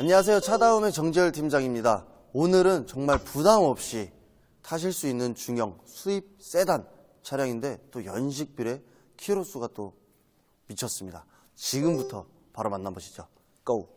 안녕하세요. 차다움의 정재열 팀장입니다. 오늘은 정말 부담 없이 타실 수 있는 중형 수입 세단 차량인데 또 연식비례 키로수가 또 미쳤습니다. 지금부터 바로 만나보시죠. 고!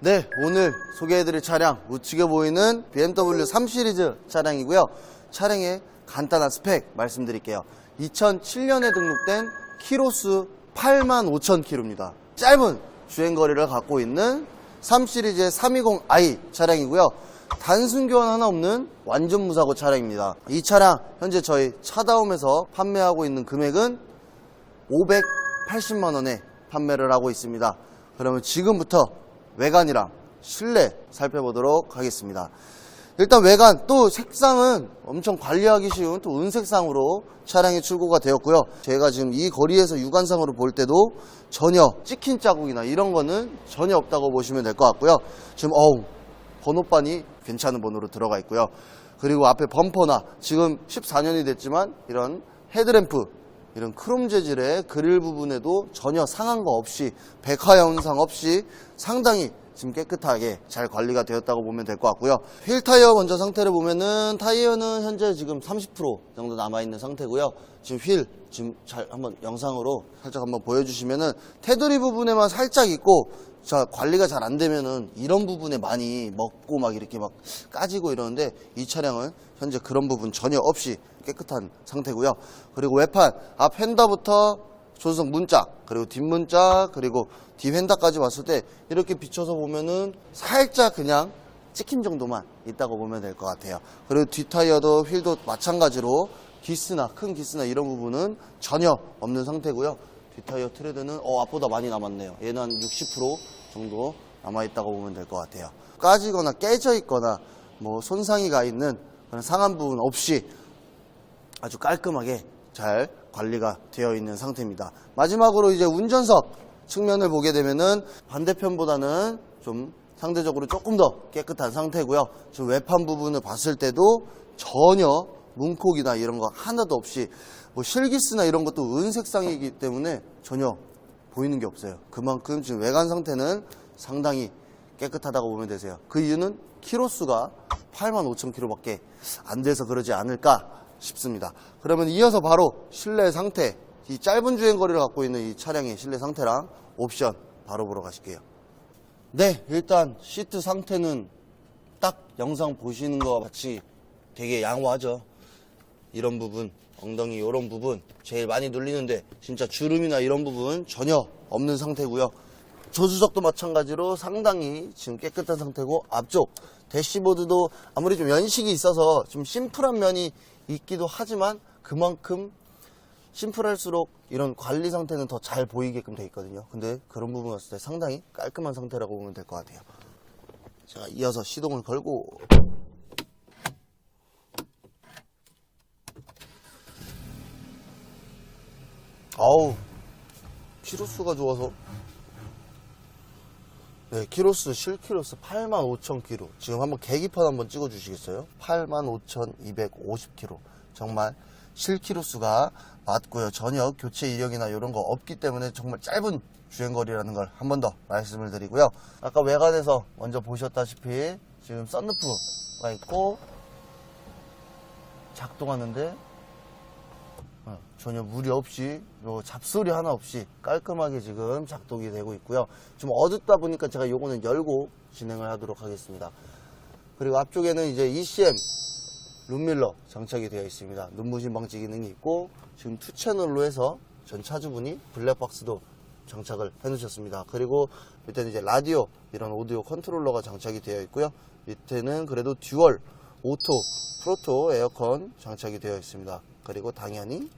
네, 오늘 소개해드릴 차량 우측에 보이는 BMW 3 시리즈 차량이고요. 차량의 간단한 스펙 말씀드릴게요. 2007년에 등록된 키로수 8만 5천 킬로입니다. 짧은 주행거리를 갖고 있는 3 시리즈의 320i 차량이고요. 단순 교환 하나 없는 완전 무사고 차량입니다. 이 차량 현재 저희 차다움에서 판매하고 있는 금액은 580만 원에 판매를 하고 있습니다. 그러면 지금부터 외관이랑 실내 살펴보도록 하겠습니다. 일단 외관 또 색상은 엄청 관리하기 쉬운 또 은색상으로 차량이 출고가 되었고요. 제가 지금 이 거리에서 육안상으로 볼 때도 전혀 찍힌 자국이나 이런 거는 전혀 없다고 보시면 될 것 같고요. 지금 어우 번호판이 괜찮은 번호로 들어가 있고요. 그리고 앞에 범퍼나 지금 14년이 됐지만 이런 헤드램프 이런 크롬 재질의 그릴 부분에도 전혀 상한 거 없이 백화 현상 없이 상당히 지금 깨끗하게 잘 관리가 되었다고 보면 될 것 같고요. 휠 타이어 먼저 상태를 보면은 타이어는 현재 지금 30% 정도 남아 있는 상태고요. 지금 휠 지금 잘 한번 영상으로 살짝 한번 보여주시면은 테두리 부분에만 살짝 있고 자 관리가 잘 안 되면은 이런 부분에 많이 먹고 막 이렇게 막 까지고 이러는데 이 차량은 현재 그런 부분 전혀 없이 깨끗한 상태고요. 그리고 외판 앞 핸더부터 조수석 문짝 그리고 뒷문짝 그리고 뒤핸다까지 왔을 때 이렇게 비춰서 보면은 살짝 그냥 찍힌 정도만 있다고 보면 될 것 같아요. 그리고 뒷타이어도 휠도 마찬가지로 기스나 큰 기스나 이런 부분은 전혀 없는 상태고요. 뒷타이어 트레드는 어 앞보다 많이 남았네요. 얘는 한 60% 정도 남아 있다고 보면 될 것 같아요. 까지거나 깨져 있거나 뭐 손상이 가 있는 그런 상한 부분 없이 아주 깔끔하게 잘 관리가 되어 있는 상태입니다. 마지막으로 이제 운전석 측면을 보게 되면은 반대편보다는 좀 상대적으로 조금 더 깨끗한 상태고요. 외판 부분을 봤을 때도 전혀 문콕이나 이런 거 하나도 없이 뭐 실기스나 이런 것도 은색상이기 때문에 전혀 보이는 게 없어요. 그만큼 지금 외관 상태는 상당히 깨끗하다고 보면 되세요. 그 이유는 키로수가 8만 5천 킬로밖에 안 돼서 그러지 않을까 싶습니다. 그러면 이어서 바로 실내 상태, 이 짧은 주행 거리를 갖고 있는 이 차량의 실내 상태랑 옵션 바로 보러 가실게요. 네, 일단 시트 상태는 딱 영상 보시는 것 같이 되게 양호하죠. 이런 부분, 엉덩이 이런 부분 제일 많이 눌리는데 진짜 주름이나 이런 부분 전혀 없는 상태고요. 조수석도 마찬가지로 상당히 지금 깨끗한 상태고 앞쪽 대시보드도 아무리 좀 연식이 있어서 좀 심플한 면이 있기도 하지만 그만큼 심플할수록 이런 관리 상태는 더 잘 보이게끔 돼 있거든요. 근데 그런 부분 봤을 때 상당히 깔끔한 상태라고 보면 될 것 같아요. 제가 이어서 시동을 걸고 아우. 키로수가 좋아서. 네 키로수 실키로수 85,000km 지금 한번 계기판 한번 찍어 주시겠어요? 85,250km 정말 실키로수가 맞고요. 전혀 교체 이력이나 이런 거 없기 때문에 정말 짧은 주행거리라는 걸 한 번 더 말씀을 드리고요. 아까 외관에서 먼저 보셨다시피 지금 썬루프가 있고 작동하는데 어, 전혀 무리 없이 요 잡소리 하나 없이 깔끔하게 지금 작동이 되고 있고요. 좀 어둡다 보니까 제가 요거는 열고 진행을 하도록 하겠습니다. 그리고 앞쪽에는 이제 ECM 룸밀러 장착이 되어 있습니다. 눈부신 방지 기능이 있고 지금 투 채널로 해서 전 차주분이 블랙박스도 장착을 해 놓으셨습니다. 그리고 밑에는 이제 라디오 이런 오디오 컨트롤러가 장착이 되어 있고요. 밑에는 그래도 듀얼 오토 프로토 에어컨 장착이 되어 있습니다. 그리고 당연히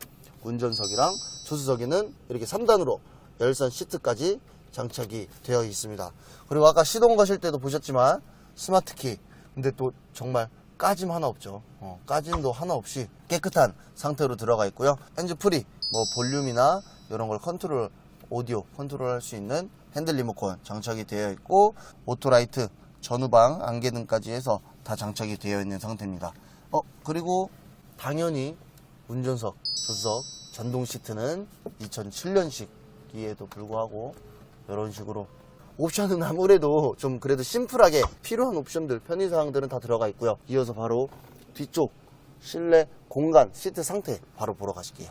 운전석이랑 조수석에는 이렇게 3단으로 열선 시트까지 장착이 되어 있습니다. 그리고 아까 시동 가실 때도 보셨지만 스마트키 근데 또 정말 까짐 하나 없죠. 어, 까짐도 하나 없이 깨끗한 상태로 들어가 있고요. 핸즈 프리 뭐 볼륨이나 이런 걸 컨트롤 오디오 컨트롤 할 수 있는 핸들 리모컨 장착이 되어 있고 오토라이트 전후방 안개등까지 해서 다 장착이 되어 있는 상태입니다. 어 그리고 당연히 운전석, 조수석, 전동 시트는 2007년식이에도 불구하고 이런 식으로 옵션은 아무래도 좀 그래도 심플하게 필요한 옵션들 편의사항들은 다 들어가 있고요. 이어서 바로 뒤쪽 실내 공간 시트 상태 바로 보러 가실게요.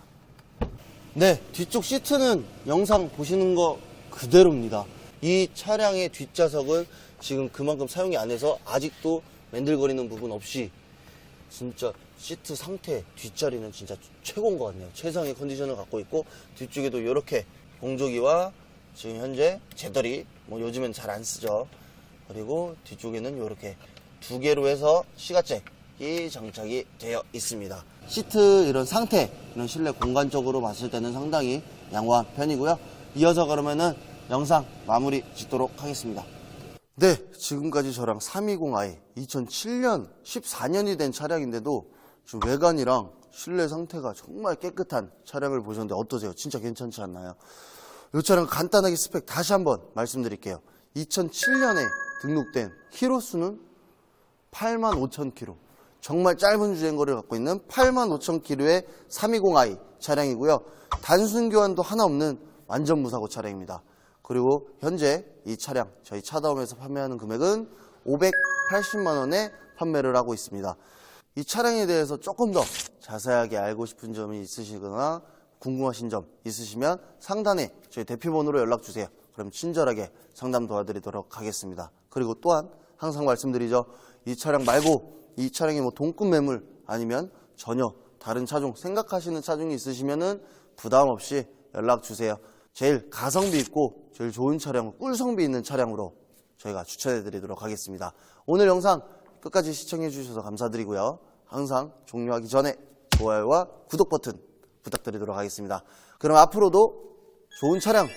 네, 뒤쪽 시트는 영상 보시는 거 그대로입니다. 이 차량의 뒷좌석은 지금 그만큼 사용이 안 해서 아직도 맨들거리는 부분 없이 진짜 시트 상태 뒷자리는 진짜 최고인 것 같네요. 최상의 컨디션을 갖고 있고 뒤쪽에도 이렇게 공조기와 지금 현재 제더리 뭐 요즘엔 잘 안 쓰죠. 그리고 뒤쪽에는 이렇게 두 개로 해서 시가잭이 장착이 되어 있습니다. 시트 이런 상태 이런 실내 공간적으로 봤을 때는 상당히 양호한 편이고요. 이어서 그러면은 영상 마무리 짓도록 하겠습니다. 네, 지금까지 저랑 320i 2007년 14년이 된 차량인데도 지금 외관이랑 실내 상태가 정말 깨끗한 차량을 보셨는데 어떠세요? 진짜 괜찮지 않나요? 이 차량 간단하게 스펙 다시 한번 말씀드릴게요. 2007년에 등록된 키로수는 8만 5천 킬로. 정말 짧은 주행거리를 갖고 있는 8만 5천 킬로의 320i 차량이고요. 단순 교환도 하나 없는 완전 무사고 차량입니다. 그리고 현재 이 차량 저희 차다움에서 판매하는 금액은 580만 원에 판매를 하고 있습니다. 이 차량에 대해서 조금 더 자세하게 알고 싶은 점이 있으시거나 궁금하신 점 있으시면 상단에 저희 대표번호로 연락 주세요. 그럼 친절하게 상담 도와드리도록 하겠습니다. 그리고 또한 항상 말씀드리죠. 이 차량 말고 이 차량이 뭐 동급 매물 아니면 전혀 다른 차종 생각하시는 차종이 있으시면은 부담 없이 연락 주세요. 제일 가성비 있고 제일 좋은 차량, 꿀성비 있는 차량으로 저희가 추천해 드리도록 하겠습니다. 오늘 영상 끝까지 시청해 주셔서 감사드리고요. 항상 종료하기 전에 좋아요와 구독 버튼 부탁드리도록 하겠습니다. 그럼 앞으로도 좋은 차량,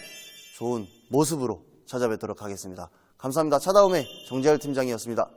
좋은 모습으로 찾아뵙도록 하겠습니다. 감사합니다. 차다움의 정재열 팀장이었습니다.